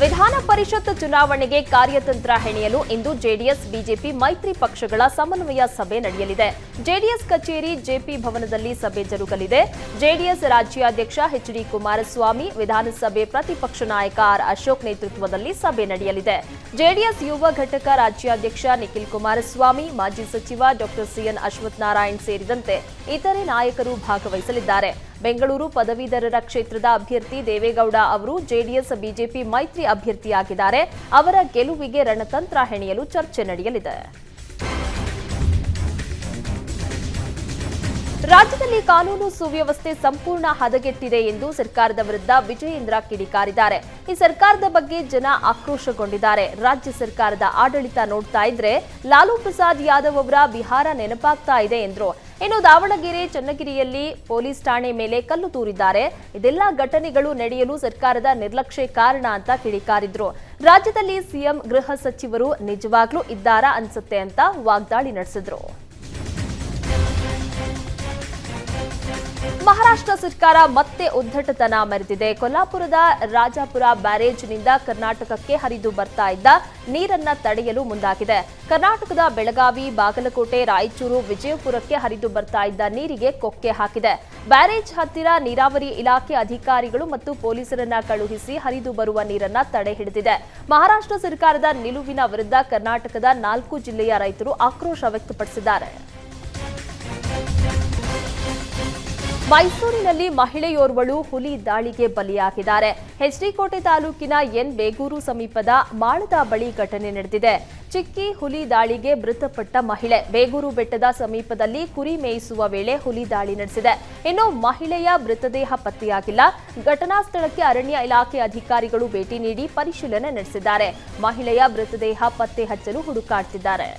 ವಿಧಾನ ಪರಿಷತ್ ಚುನಾವಣೆಗೆ ಕಾರ್ಯತಂತ್ರ ಹೆಣೆಯಲು ಇಂದು ಜೆಡಿಎಸ್, ಬಿಜೆಪಿ ಮೈತ್ರಿ ಪಕ್ಷಗಳ ಸಮನ್ವಯ ಸಭೆ ನಡೆಯಲಿದೆ. ಜೆಡಿಎಸ್ ಕಚೇರಿ ಜೆಪಿ ಭವನದಲ್ಲಿ ಸಭೆ ಜರುಗಲಿದೆ. ಜೆಡಿಎಸ್ ರಾಜ್ಯಾಧ್ಯಕ್ಷ ಎಚ್ ಡಿ ಕುಮಾರಸ್ವಾಮಿ, ವಿಧಾನಸಭೆ ಪ್ರತಿಪಕ್ಷ ನಾಯಕ ಆರ್ ಅಶೋಕ್ ನೇತೃತ್ವದಲ್ಲಿ ಸಭೆ ನಡೆಯಲಿದೆ. ಜೆಡಿಎಸ್ ಯುವ ಘಟಕ ರಾಜ್ಯಾಧ್ಯಕ್ಷ ನಿಖಿಲ್ ಕುಮಾರಸ್ವಾಮಿ, ಮಾಜಿ ಸಚಿವ ಡಾಕ್ಟರ್ ಸಿಎನ್ ಅಶ್ವಥ್ ನಾರಾಯಣ್ ಸೇರಿದಂತೆ ಇತರೆ ನಾಯಕರು ಭಾಗವಹಿಸಲಿದ್ದಾರೆ. ಬೆಂಗಳೂರು ಪದವೀಧರರ ಕ್ಷೇತ್ರದ ಅಭ್ಯರ್ಥಿ ದೇವೇಗೌಡ ಅವರು ಜೆಡಿಎಸ್ ಬಿಜೆಪಿ ಮೈತ್ರಿ ಅಭ್ಯರ್ಥಿಯಾಗಿದ್ದಾರೆ. ಅವರ ಗೆಲುವಿಗೆ ರಣತಂತ್ರ ಹೆಣೆಯಲು ಚರ್ಚೆ ನಡೆಯಲಿದೆ. ರಾಜ್ಯದಲ್ಲಿ ಕಾನೂನು ಸುವ್ಯವಸ್ಥೆ ಸಂಪೂರ್ಣ ಹದಗೆಟ್ಟಿದೆ ಎಂದು ಸರ್ಕಾರದ ವಿರುದ್ಧ ವಿಜಯೇಂದ್ರ ಕಿಡಿಕಾರಿದ್ದಾರೆ. ಈ ಸರ್ಕಾರದ ಬಗ್ಗೆ ಜನ ಆಕ್ರೋಶಗೊಂಡಿದ್ದಾರೆ. ರಾಜ್ಯ ಸರ್ಕಾರದ ಆಡಳಿತ ನೋಡ್ತಾ ಇದ್ರೆ, ಲಾಲು ಪ್ರಸಾದ್ ಯಾದವ್ ಅವರ ಬಿಹಾರ ನೆನಪಾಗ್ತಾ ಇದೆ ಎಂದ್ರು. ಇನ್ನು ದಾವಣಗೆರೆ, ಚನ್ನಗಿರಿಯಲ್ಲಿ ಪೊಲೀಸ್ ಠಾಣೆ ಮೇಲೆ ಕಲ್ಲು ತೂರಿದ್ದಾರೆ. ಇದೆಲ್ಲ ಘಟನೆಗಳು ನಡೆಯಲು ಸರ್ಕಾರದ ನಿರ್ಲಕ್ಷ್ಯ ಕಾರಣ ಅಂತ ಕಿಡಿಕಾರಿದ್ರು. ರಾಜ್ಯದಲ್ಲಿ ಸಿಎಂ ಗೃಹ ಸಚಿವರು ನಿಜವಾಗ್ಲೂ ಇದ್ದಾರಾ ಅನ್ಸುತ್ತೆ ಅಂತ ವಾಗ್ದಾಳಿ ನಡೆಸಿದ್ರು. ಮಹಾರಾಷ್ಟ್ರ ಸರ್ಕಾರ ಮತ್ತೆ ಉದ್ದಟತನ ಮೆರೆದಿದೆ. ಕೊಲ್ಲಾಪುರದ ರಾಜಾಪುರ ಬ್ಯಾರೇಜ್ನಿಂದ ಕರ್ನಾಟಕಕ್ಕೆ ಹರಿದು ಬರ್ತಾ ಇದ್ದ ನೀರನ್ನ ತಡೆಯಲು ಮುಂದಾಗಿದೆ. ಕರ್ನಾಟಕದ ಬೆಳಗಾವಿ, ಬಾಗಲಕೋಟೆ, ರಾಯಚೂರು, ವಿಜಯಪುರಕ್ಕೆ ಹರಿದು ಬರ್ತಾ ಇದ್ದ ನೀರಿಗೆ ಕೊಕ್ಕೆ ಹಾಕಿದೆ. ಬ್ಯಾರೇಜ್ ಹತ್ತಿರ ನೀರಾವರಿ ಇಲಾಖೆ ಅಧಿಕಾರಿಗಳು ಮತ್ತು ಪೊಲೀಸರನ್ನ ಕಳುಹಿಸಿ ಹರಿದು ಬರುವ ನೀರನ್ನ ತಡೆ ಹಿಡಿದಿದೆ. ಮಹಾರಾಷ್ಟ್ರ ಸರ್ಕಾರದ ನಿಲುವಿನ ವಿರುದ್ಧ ಕರ್ನಾಟಕದ ನಾಲ್ಕು ಜಿಲ್ಲೆಯ ರೈತರು ಆಕ್ರೋಶ ವ್ಯಕ್ತಪಡಿಸಿದ್ದಾರೆ. ಮೈಸೂರಿನಲ್ಲಿ ಮಹಿಳೆಯೋರ್ವಳು ಹುಲಿ ದಾಳಿಗೆ ಬಲಿಯಾಗಿದ್ದಾರೆ. ಹೆಚ್ಡಿಕೋಟೆ ತಾಲೂಕಿನ ಎನ್ ಬೇಗೂರು ಸಮೀಪದ ಮಾಳದ ಬಳಿ ಘಟನೆ ನಡೆದಿದೆ. ಚಿಕ್ಕಿ ಹುಲಿ ದಾಳಿಗೆ ಮೃತಪಟ್ಟ ಮಹಿಳೆ ಬೇಗೂರು ಬೆಟ್ಟದ ಸಮೀಪದಲ್ಲಿ ಕುರಿ ಮೇಯಿಸುವ ವೇಳೆ ಹುಲಿ ದಾಳಿ ನಡೆಸಿದೆ. ಇನ್ನು ಮಹಿಳೆಯ ಮೃತದೇಹ ಪತ್ತೆಯಾಗಿಲ್ಲ. ಘಟನಾ ಸ್ಥಳಕ್ಕೆ ಅರಣ್ಯ ಇಲಾಖೆ ಅಧಿಕಾರಿಗಳು ಭೇಟಿ ನೀಡಿ ಪರಿಶೀಲನೆ ನಡೆಸಿದ್ದಾರೆ. ಮಹಿಳೆಯ ಮೃತದೇಹ ಪತ್ತೆ ಹಚ್ಚಲು ಹುಡುಕಾಡ್ತಿದ್ದಾರೆ.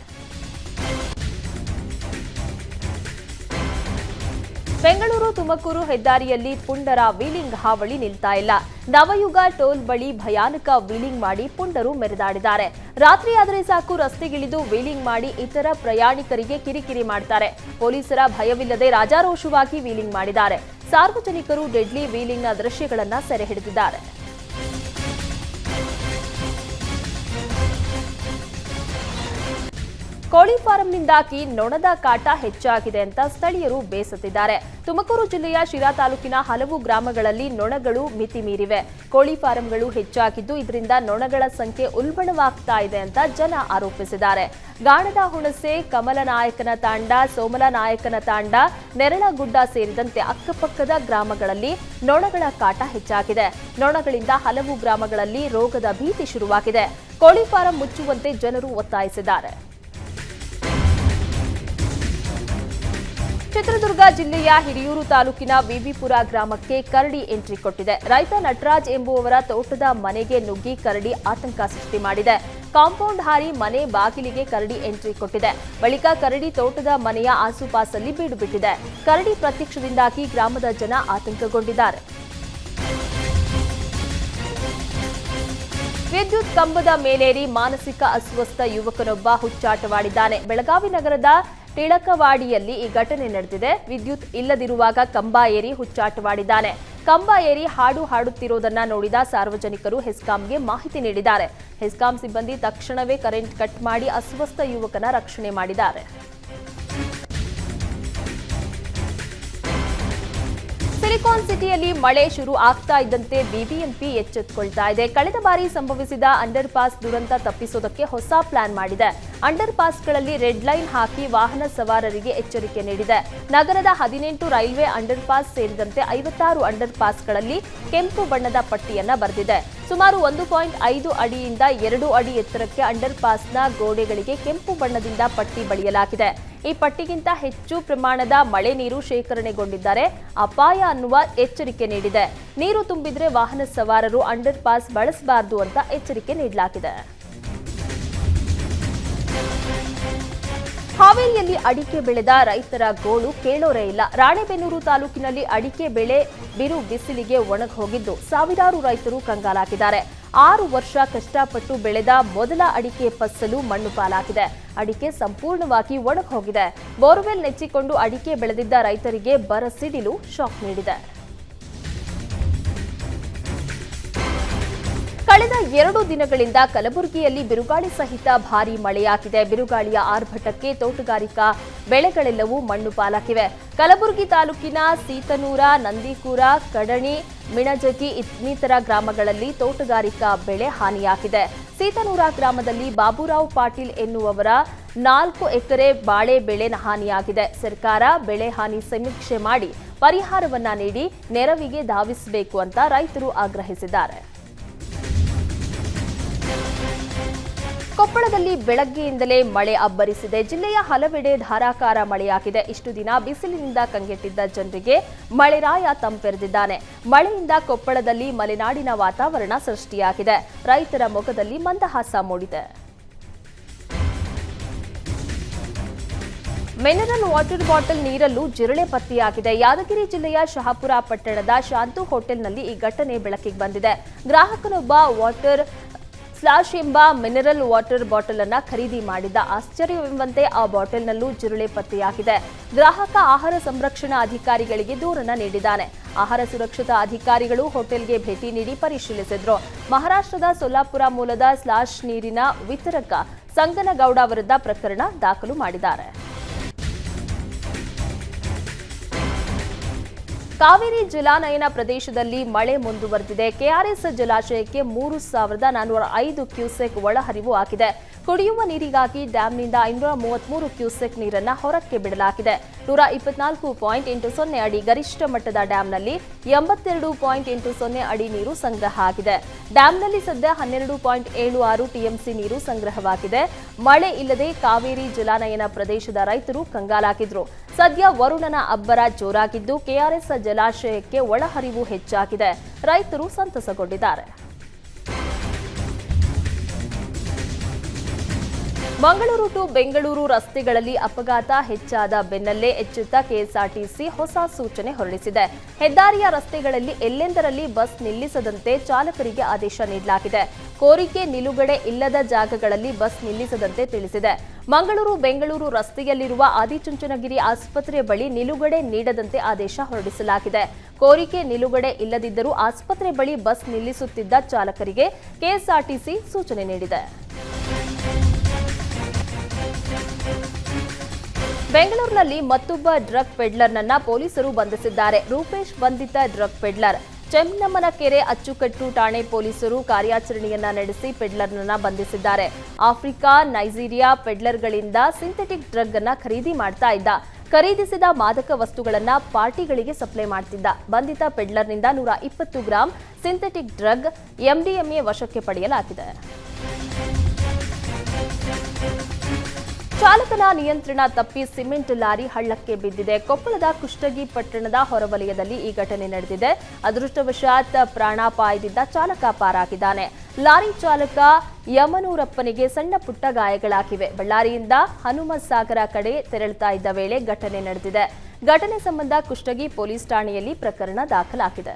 ಬೆಂಗಳೂರು, ತುಮಕೂರು ಹೆದ್ದಾರಿಯಲ್ಲಿ ಪುಂಡರ ವೀಲಿಂಗ್ ಹಾವಳಿ ನಿಲ್ತಾ ಇಲ್ಲ. ನವಯುಗ ಟೋಲ್ ಬಳಿ ಭಯಾನಕ ವೀಲಿಂಗ್ ಮಾಡಿ ಪುಂಡರು ಮೆರೆದಾಡಿದ್ದಾರೆ. ರಾತ್ರಿ ಆದರೆ ಸಾಕು ರಸ್ತೆಗಿಳಿದು ವೀಲಿಂಗ್ ಮಾಡಿ ಇತರ ಪ್ರಯಾಣಿಕರಿಗೆ ಕಿರಿಕಿರಿ ಮಾಡ್ತಾರೆ. ಪೊಲೀಸರ ಭಯವಿಲ್ಲದೆ ರಾಜಾರೋಷವಾಗಿ ವೀಲಿಂಗ್ ಮಾಡಿದ್ದಾರೆ. ಸಾರ್ವಜನಿಕರು ಡೆಡ್ಲಿ ವೀಲಿಂಗ್ನ ದೃಶ್ಯಗಳನ್ನ ಸೆರೆ ಹಿಡಿದಿದ್ದಾರೆ. ಕೋಳಿ ಫಾರಂನಿಂದಾಗಿ ನೊಣದ ಕಾಟ ಹೆಚ್ಚಾಗಿದೆ ಅಂತ ಸ್ಥಳೀಯರು ಬೇಸತ್ತಿದ್ದಾರೆ. ತುಮಕೂರು ಜಿಲ್ಲೆಯ ಶಿರಾ ತಾಲೂಕಿನ ಹಲವು ಗ್ರಾಮಗಳಲ್ಲಿ ನೊಣಗಳು ಮಿತಿ ಮೀರಿವೆ. ಕೋಳಿ ಫಾರಂಗಳು ಹೆಚ್ಚಾಗಿದ್ದು ಇದರಿಂದ ನೊಣಗಳ ಸಂಖ್ಯೆ ಉಲ್ಬಣವಾಗ್ತಾ ಇದೆ ಅಂತ ಜನ ಆರೋಪಿಸಿದ್ದಾರೆ. ಗಾಣದ ಹುಣಸೆ ಕಮಲನಾಯಕನ ತಾಂಡ ಸೋಮಲನಾಯಕನ ತಾಂಡ, ನೆರಳಗುಡ್ಡ ಸೇರಿದಂತೆ ಅಕ್ಕಪಕ್ಕದ ಗ್ರಾಮಗಳಲ್ಲಿ ನೊಣಗಳ ಕಾಟ ಹೆಚ್ಚಾಗಿದೆ. ನೊಣಗಳಿಂದ ಹಲವು ಗ್ರಾಮಗಳಲ್ಲಿ ರೋಗದ ಭೀತಿ ಶುರುವಾಗಿದೆ. ಕೋಳಿ ಫಾರಂ ಮುಚ್ಚುವಂತೆ ಜನರು ಒತ್ತಾಯಿಸಿದ್ದಾರೆ. ಚಿತ್ರದುರ್ಗ ಜಿಲ್ಲೆಯ ಹಿರಿಯೂರು ತಾಲೂಕಿನ ವಿವಿಪುರ ಗ್ರಾಮಕ್ಕೆ ಕರಡಿ ಎಂಟ್ರಿ ಕೊಟ್ಟಿದೆ. ರೈತ ನಟರಾಜ್ ಎಂಬುವವರ ತೋಟದ ಮನೆಗೆ ನುಗ್ಗಿ ಕರಡಿ ಆತಂಕ ಸೃಷ್ಟಿ ಮಾಡಿದೆ. ಕಾಂಪೌಂಡ್ ಹಾರಿ ಮನೆ ಬಾಗಿಲಿಗೆ ಕರಡಿ ಎಂಟ್ರಿ ಕೊಟ್ಟಿದೆ. ಬಳಿಕ ಕರಡಿ ತೋಟದ ಮನೆಯ ಆಸುಪಾಸಲ್ಲಿ ಬೀಡು ಬಿಟ್ಟಿದೆ ಕರಡಿ ಪ್ರತ್ಯಕ್ಷದಿಂದಾಗಿ ಗ್ರಾಮದ ಜನ ಆತಂಕಗೊಂಡಿದ್ದಾರೆ. ವಿದ್ಯುತ್ ಕಂಬದ ಮೇಲೇರಿ ಮಾನಸಿಕ ಅಸ್ವಸ್ಥ ಯುವಕನೊಬ್ಬ ಹುಚ್ಚಾಟವಾಡಿದ್ದಾನೆ. ಬೆಳಗಾವಿ ನಗರದ ಟಿಳಕವಾಡಿಯಲ್ಲಿ ಈ ಘಟನೆ ನಡೆದಿದೆ. ವಿದ್ಯುತ್ ಇಲ್ಲದಿರುವಾಗ ಕಂಬ ಏರಿ ಹುಚ್ಚಾಟವಾಡಿದ್ದಾನೆ. ಕಂಬ ಏರಿ ಹಾಡು ಹಾಡುತ್ತಿರುವುದನ್ನ ನೋಡಿದ ಸಾರ್ವಜನಿಕರು ಹೆಸ್ಕಾಂಗೆ ಮಾಹಿತಿ ನೀಡಿದ್ದಾರೆ. ಹೆಸ್ಕಾಂ ಸಿಬ್ಬಂದಿ ತಕ್ಷಣವೇ ಕರೆಂಟ್ ಕಟ್ ಮಾಡಿ ಅಸ್ವಸ್ಥ ಯುವಕನ ರಕ್ಷಣೆ ಮಾಡಿದ್ದಾರೆ. ಸಿಲಿಕಾನ್ ಸಿಟಿಯಲ್ಲಿ ಮಳೆ ಶುರು ಆಗ್ತಾ ಇದ್ದಂತೆ ಬಿಬಿಎಂಪಿ ಎಚ್ಚೆತ್ತುಕೊಳ್ತಾ ಇದೆ. ಕಳೆದ ಬಾರಿ ಸಂಭವಿಸಿದ ಅಂಡರ್ ಪಾಸ್ ದುರಂತ ತಪ್ಪಿಸೋದಕ್ಕೆ ಹೊಸ ಪ್ಲಾನ್ ಮಾಡಿದೆ. ಅಂಡರ್ ಪಾಸ್ಗಳಲ್ಲಿ ರೆಡ್ ಲೈನ್ ಹಾಕಿ ವಾಹನ ಸವಾರರಿಗೆ ಎಚ್ಚರಿಕೆ ನೀಡಿದೆ. ನಗರದ ಹದಿನೆಂಟು ರೈಲ್ವೆ ಅಂಡರ್ ಪಾಸ್ ಸೇರಿದಂತೆ ಐವತ್ತಾರು ಅಂಡರ್ ಪಾಸ್ಗಳಲ್ಲಿ ಕೆಂಪು ಬಣ್ಣದ ಪಟ್ಟಿಯನ್ನ ಬರೆದಿದೆ. ಸುಮಾರು ಒಂದು ಪಾಯಿಂಟ್ ಐದು ಅಡಿಯಿಂದ ಎರಡು ಅಡಿ ಎತ್ತರಕ್ಕೆ ಅಂಡರ್ ಪಾಸ್ನ ಗೋಡೆಗಳಿಗೆ ಕೆಂಪು ಬಣ್ಣದಿಂದ ಪಟ್ಟಿ ಬಳಿಯಲಾಗಿದೆ. ಈ ಪಟ್ಟಿಗಿಂತ ಹೆಚ್ಚು ಪ್ರಮಾಣದ ಮಳೆ ನೀರು ಶೇಖರಣೆಗೊಂಡಿದ್ದಾರೆ. ಅಪಾಯ ಅನ್ನುವ ಎಚ್ಚರಿಕೆ ನೀಡಿದೆ. ನೀರು ತುಂಬಿದ್ರೆ ವಾಹನ ಸವಾರರು ಅಂಡರ್ ಪಾಸ್ ಬಳಸಬಾರದು ಅಂತ ಎಚ್ಚರಿಕೆ ನೀಡಲಾಗಿದೆ. ಹಾವೇರಿಯಲ್ಲಿ ಅಡಿಕೆ ಬೆಳೆದ ರೈತರ ಗೋಳು ಕೇಳೋರೇ ಇಲ್ಲ. ರಾಣೆಬೆನ್ನೂರು ತಾಲೂಕಿನಲ್ಲಿ ಅಡಿಕೆ ಬೆಳೆ ಬಿರು ಬಿಸಿಲಿಗೆ ಒಣಗಿ ಹೋಗಿದ್ದು ಸಾವಿರಾರು ರೈತರು ಕಂಗಾಲಾಗಿದ್ದಾರೆ. ಆರು ವರ್ಷ ಕಷ್ಟಪಟ್ಟು ಬೆಳೆದ ಮೊದಲ ಅಡಿಕೆ ಫಸಲು ಮಣ್ಣು ಪಾಲಾಗಿದೆ. ಅಡಿಕೆ ಸಂಪೂರ್ಣವಾಗಿ ಒಣಗಿ ಹೋಗಿದೆ ಬೋರ್ವೆಲ್ ನೆಚ್ಚಿಕೊಂಡು ಅಡಿಕೆ ಬೆಳೆದಿದ್ದ ರೈತರಿಗೆ ಬರ ಸಿಡಿಲು ಶಾಕ್ ನೀಡಿದೆ. ಕಳೆದ ಎರಡು ದಿನಗಳಿಂದ ಕಲಬುರಗಿಯಲ್ಲಿ ಬಿರುಗಾಳಿ ಸಹಿತ ಭಾರಿ ಮಳೆಯಾಗಿದೆ. ಬಿರುಗಾಳಿಯ ಆರ್ಭಟಕ್ಕೆ ತೋಟಗಾರಿಕಾ ಬೆಳೆಗಳೆಲ್ಲವೂ ಮಣ್ಣು ಪಾಲಾಗಿವೆ. ಕಲಬುರಗಿ ತಾಲೂಕಿನ ಸೀತನೂರ, ನಂದಿಕೂರ, ಕಡಣಿ, ಮಿಣಜಗಿ ಇನ್ನಿತರ ಗ್ರಾಮಗಳಲ್ಲಿ ತೋಟಗಾರಿಕಾ ಬೆಳೆ ಹಾನಿಯಾಗಿದೆ. ಸೀತನೂರ ಗ್ರಾಮದಲ್ಲಿ ಬಾಬುರಾವ್ ಪಾಟೀಲ್ ಎನ್ನುವವರ ನಾಲ್ಕು ಎಕರೆ ಬಾಳೆ ಬೆಳೆ ಹಾನಿಯಾಗಿದೆ. ಸರ್ಕಾರ ಬೆಳೆ ಹಾನಿ ಸಮೀಕ್ಷೆ ಮಾಡಿ ಪರಿಹಾರವನ್ನ ನೀಡಿ ನೆರವಿಗೆ ಧಾವಿಸಬೇಕು ಅಂತ ರೈತರು ಆಗ್ರಹಿಸಿದ್ದಾರೆ. ಕೊಪ್ಪಳದಲ್ಲಿ ಬೆಳಗ್ಗೆಯಿಂದಲೇ ಮಳೆ ಅಬ್ಬರಿಸಿದೆ. ಜಿಲ್ಲೆಯ ಹಲವೆಡೆ ಧಾರಾಕಾರ ಮಳೆಯಾಗಿದೆ. ಇಷ್ಟು ದಿನ ಬಿಸಿಲಿನಿಂದ ಕಂಗೆಟ್ಟಿದ್ದ ಜನರಿಗೆ ಮಳೆರಾಯ ತಂಪೆರೆದಿದ್ದಾನೆ. ಮಳೆಯಿಂದ ಕೊಪ್ಪಳದಲ್ಲಿ ಮಲೆನಾಡಿನ ವಾತಾವರಣ ಸೃಷ್ಟಿಯಾಗಿದೆ. ರೈತರ ಮೊಗದಲ್ಲಿ ಮಂದಹಾಸ ಮೂಡಿದೆ. ಮಿನರಲ್ ವಾಟರ್ ಬಾಟಲ್ ನೀರಲ್ಲೂ ಜಿರಳೆ ಪತ್ತೆಯಾಗಿದೆ. ಯಾದಗಿರಿ ಜಿಲ್ಲೆಯ ಶಹಾಪುರ ಪಟ್ಟಣದ ಶಾಂತು ಹೋಟೆಲ್ನಲ್ಲಿ ಈ ಘಟನೆ ಬೆಳಕಿಗೆ ಬಂದಿದೆ. ಗ್ರಾಹಕನೊಬ್ಬ ವಾಟರ್ ಸ್ಲಾಶ್ ಎಂಬ ಮಿನರಲ್ ವಾಟರ್ ಬಾಟಲ್ ಅನ್ನ ಖರೀದಿ ಮಾಡಿದ್ದ ಆಶ್ಚರ್ಯವೆಂಬಂತೆ ಆ ಬಾಟಲ್ನಲ್ಲೂ ಜಿರುಳೆ ಪತ್ತೆಯಾಗಿದೆ. ಗ್ರಾಹಕ ಆಹಾರ ಸಂರಕ್ಷಣಾ ಅಧಿಕಾರಿಗಳಿಗೆ ದೂರನ್ನ ನೀಡಿದ್ದಾನೆ. ಆಹಾರ ಸುರಕ್ಷತಾ ಅಧಿಕಾರಿಗಳು ಹೋಟೆಲ್ಗೆ ಭೇಟಿ ನೀಡಿ ಪರಿಶೀಲಿಸಿದ್ರು. ಮಹಾರಾಷ್ಟ್ರದ ಸೊಲ್ಲಾಪುರ ಮೂಲದ ಸ್ಲಾಶ್ ನೀರಿನ ವಿತರಕ ಸಂಗನಗೌಡ ವಿರುದ್ಧ ಪ್ರಕರಣ ದಾಖಲು ಮಾಡಿದ್ದಾರೆ. ಕಾವೇರಿ ಜಲಾನಯನ ಪ್ರದೇಶದಲ್ಲಿ ಮಳೆ ಮುಂದುವರೆದಿದೆ. ಕೆಆರ್ಎಸ್ ಜಲಾಶಯಕ್ಕೆ ಮೂರು ಸಾವಿರದ ನಾನ್ನೂರ ಐದು ಕ್ಯೂಸೆಕ್ ಒಳಹರಿವು ಆಗಿದೆ ಕುಡಿಯುವ ನೀರಿಗಾಗಿ ಡ್ಯಾಂನಿಂದ ಐನೂರ ಮೂವತ್ಮೂರು ಕ್ಯೂಸೆಕ್ ನೀರನ್ನು ಹೊರಕ್ಕೆ ಬಿಡಲಾಗಿದೆ. ನೂರ ಇಪ್ಪತ್ನಾಲ್ಕು ಪಾಯಿಂಟ್ ಎಂಟು ಸೊನ್ನೆ ಅಡಿ ಗರಿಷ್ಠ ಮಟ್ಟದ ಡ್ಯಾಂನಲ್ಲಿ ಎಂಬತ್ತೆರಡು ಪಾಯಿಂಟ್ ಎಂಟು ಸೊನ್ನೆ ಅಡಿ ನೀರು ಸಂಗ್ರಹ ಆಗಿದೆ. ಡ್ಯಾಂನಲ್ಲಿ ಸದ್ಯ ಹನ್ನೆರಡು ಪಾಯಿಂಟ್ ಏಳು ಆರು ಟಿಎಂಸಿ ನೀರು ಸಂಗ್ರಹವಾಗಿದೆ. ಮಳೆ ಇಲ್ಲದೆ ಕಾವೇರಿ ಜಲಾನಯನ ಪ್ರದೇಶದ ರೈತರು ಕಂಗಾಲಾಗಿದ್ರು. ಸದ್ಯ ವರುಣನ ಅಬ್ಬರ ಜೋರಾಗಿದ್ದು ಕೆಆರ್ಎಸ್ ಜಲಾಶಯಕ್ಕೆ ಒಳಹರಿವು ಹೆಚ್ಚಾಗಿದೆ. ರೈತರು ಸಂತಸಗೊಂಡಿದ್ದಾರೆ. ಮಂಗಳೂರು ಟು ಬೆಂಗಳೂರು ರಸ್ತೆಗಳಲ್ಲಿ ಅಪಘಾತ ಹೆಚ್ಚಾದ ಬೆನ್ನಲ್ಲೇ ಎಚ್ಚೆತ್ತ ಕೆಎಸ್ಆರ್ಟಿಸಿ ಹೊಸ ಸೂಚನೆ ಹೊರಡಿಸಿದೆ. ಹೆದ್ದಾರಿಯ ರಸ್ತೆಗಳಲ್ಲಿ ಎಲ್ಲೆಂದರಲ್ಲಿ ಬಸ್ ನಿಲ್ಲಿಸದಂತೆ ಚಾಲಕರಿಗೆ ಆದೇಶ ನೀಡಲಾಗಿದೆ. ಕೋರಿಕೆ ನಿಲುಗಡೆ ಇಲ್ಲದ ಜಾಗಗಳಲ್ಲಿ ಬಸ್ ನಿಲ್ಲಿಸದಂತೆ ತಿಳಿಸಿದೆ. ಮಂಗಳೂರು ಬೆಂಗಳೂರು ರಸ್ತೆಯಲ್ಲಿರುವ ಆದಿಚುಂಚನಗಿರಿ ಆಸ್ಪತ್ರೆ ಬಳಿ ನಿಲುಗಡೆ ನೀಡದಂತೆ ಆದೇಶ ಹೊರಡಿಸಲಾಗಿದೆ. ಕೋರಿಕೆ ನಿಲುಗಡೆ ಇಲ್ಲದಿದ್ದರೂ ಆಸ್ಪತ್ರೆ ಬಳಿ ಬಸ್ ನಿಲ್ಲಿಸುತ್ತಿದ್ದ ಚಾಲಕರಿಗೆ ಕೆಎಸ್ಆರ್ಟಿಸಿ ಸೂಚನೆ ನೀಡಿದೆ. ಬೆಂಗಳೂರಿನಲ್ಲಿ ಮತ್ತೊಬ್ಬ ಡ್ರಗ್ ಪೆಡ್ಲರ್ನನ್ನ ಪೊಲೀಸರು ಬಂಧಿಸಿದ್ದಾರೆ. ರೂಪೇಶ್ ಬಂಧಿತ ಡ್ರಗ್ ಪೆಡ್ಲರ್. ಚೆನ್ನಮ್ಮನಕೆರೆ ಅಚ್ಚುಕಟ್ಟು ಠಾಣೆ ಪೊಲೀಸರು ಕಾರ್ಯಾಚರಣೆಯನ್ನ ನಡೆಸಿ ಪೆಡ್ಲರ್ನನ್ನ ಬಂಧಿಸಿದ್ದಾರೆ. ಆಫ್ರಿಕಾ, ನೈಜೀರಿಯಾ ಪೆಡ್ಲರ್ಗಳಿಂದ ಸಿಂಥೆಟಿಕ್ ಡ್ರಗ್ ಅನ್ನ ಖರೀದಿ ಮಾಡ್ತಾ ಇದ್ದ. ಖರೀದಿಸಿದ ಮಾದಕ ವಸ್ತುಗಳನ್ನ ಪಾರ್ಟಿಗಳಿಗೆ ಸಪ್ಲೈ ಮಾಡ್ತಿದ್ದ. ಬಂಧಿತ ಪೆಡ್ಲರ್ನಿಂದ ನೂರ ಇಪ್ಪತ್ತು ಗ್ರಾಂ ಸಿಂಥೆಟಿಕ್ ಡ್ರಗ್ ಎಂಡಿಎಂಎ ವಶಕ್ಕೆ ಪಡೆಯಲಾಗಿದೆ. ಚಾಲಕನ ನಿಯಂತ್ರಣ ತಪ್ಪಿ ಸಿಮೆಂಟ್ ಲಾರಿ ಹಳ್ಳಕ್ಕೆ ಬಿದ್ದಿದೆ. ಕೊಪ್ಪಳದ ಕುಷ್ಟಗಿ ಪಟ್ಟಣದ ಹೊರವಲಯದಲ್ಲಿ ಈ ಘಟನೆ ನಡೆದಿದೆ. ಅದೃಷ್ಟವಶಾತ್ ಪ್ರಾಣಾಪಾಯದಿಂದ ಚಾಲಕ ಪಾರಾಗಿದ್ದಾನೆ. ಲಾರಿ ಚಾಲಕ ಯಮನೂರಪ್ಪನಿಗೆ ಸಣ್ಣ ಪುಟ್ಟ ಗಾಯಗಳಾಗಿವೆ. ಬಳ್ಳಾರಿಯಿಂದ ಹನುಮಸಾಗರ ಕಡೆ ತೆರಳುತ್ತಾ ಇದ್ದ ವೇಳೆ ಘಟನೆ ನಡೆದಿದೆ. ಘಟನೆ ಸಂಬಂಧ ಕುಷ್ಟಗಿ ಪೊಲೀಸ್ ಠಾಣೆಯಲ್ಲಿ ಪ್ರಕರಣ ದಾಖಲಾಗಿದೆ.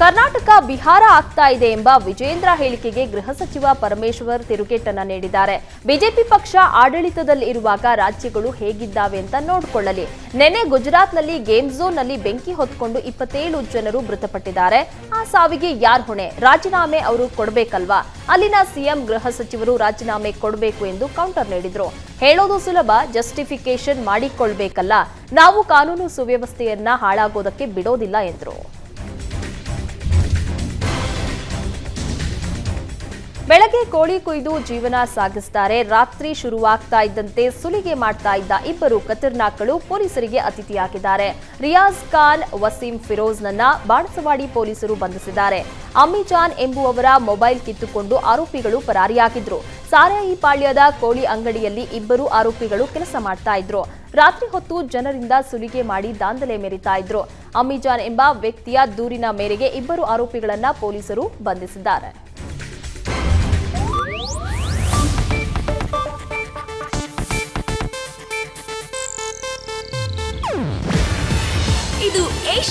ಕರ್ನಾಟಕ ಬಿಹಾರ ಆಗ್ತಾ ಇದೆ ಎಂಬ ವಿಜೇಂದ್ರ ಹೇಳಿಕೆಗೆ ಗೃಹ ಸಚಿವ ಪರಮೇಶ್ವರ್ ತಿರುಗೇಟನ್ನ ನೀಡಿದ್ದಾರೆ. ಬಿಜೆಪಿ ಪಕ್ಷ ಆಡಳಿತದಲ್ಲಿ ಇರುವಾಗ ರಾಜ್ಯಗಳು ಹೇಗಿದ್ದಾವೆ ಅಂತ ನೋಡಿಕೊಳ್ಳಲಿ. ನೆನೆ ಗುಜರಾತ್ನಲ್ಲಿ ಗೇಮ್ ಝೋನ್ನಲ್ಲಿ ಬೆಂಕಿ ಹೊತ್ಕೊಂಡು ಇಪ್ಪತ್ತೇಳು ಜನರು ಮೃತಪಟ್ಟಿದ್ದಾರೆ. ಆ ಸಾವಿಗೆ ಯಾರ್ ಹೊಣೆ? ರಾಜೀನಾಮೆ ಅವರು ಕೊಡಬೇಕಲ್ವಾ? ಅಲ್ಲಿನ ಸಿಎಂ ಗೃಹ ಸಚಿವರು ರಾಜೀನಾಮೆ ಕೊಡಬೇಕು ಎಂದು ಕೌಂಟರ್ ನೀಡಿದ್ರು. ಹೇಳೋದು ಸುಲಭ ಜಸ್ಟಿಫಿಕೇಶನ್ ಮಾಡಿಕೊಳ್ಬೇಕಲ್ಲ. ನಾವು ಕಾನೂನು ಸುವ್ಯವಸ್ಥೆಯನ್ನ ಹಾಳಾಗೋದಕ್ಕೆ ಬಿಡೋದಿಲ್ಲ ಎಂದರು. ಬೆಳಗ್ಗೆ ಕೋಳಿ ಕುಯ್ದು ಜೀವನ ಸಾಗಿಸ್ತಾರೆ. ರಾತ್ರಿ ಶುರುವಾಗ್ತಾ ಇದ್ದಂತೆ ಸುಲಿಗೆ ಮಾಡ್ತಾ ಇದ್ದ ಇಬ್ಬರು ಖತರ್ನಾಕ್ಗಳು ಪೊಲೀಸರಿಗೆ ಅತಿಥಿಯಾಗಿದ್ದಾರೆ. ರಿಯಾಜ್ ಖಾನ್, ವಸೀಂ ಫಿರೋಜ್ನನ್ನ ಬಾಣಸವಾಡಿ ಪೊಲೀಸರು ಬಂಧಿಸಿದ್ದಾರೆ. ಅಮ್ಮಿಜಾನ್ ಎಂಬುವವರ ಮೊಬೈಲ್ ಕಿತ್ತುಕೊಂಡು ಆರೋಪಿಗಳು ಪರಾರಿಯಾಗಿದ್ರು. ಸಾರಾಯಿ ಪಾಳ್ಯದ ಕೋಳಿ ಅಂಗಡಿಯಲ್ಲಿ ಇಬ್ಬರು ಆರೋಪಿಗಳು ಕೆಲಸ ಮಾಡ್ತಾ ಇದ್ರು. ರಾತ್ರಿ ಹೊತ್ತು ಜನರಿಂದ ಸುಲಿಗೆ ಮಾಡಿ ದಾಂಧಲೆ ಮೆರಿತಾ ಇದ್ರು. ಅಮ್ಮಿಜಾನ್ ಎಂಬ ವ್ಯಕ್ತಿಯ ದೂರಿನ ಮೇರೆಗೆ ಇಬ್ಬರು ಆರೋಪಿಗಳನ್ನ ಪೊಲೀಸರು ಬಂಧಿಸಿದ್ದಾರೆ.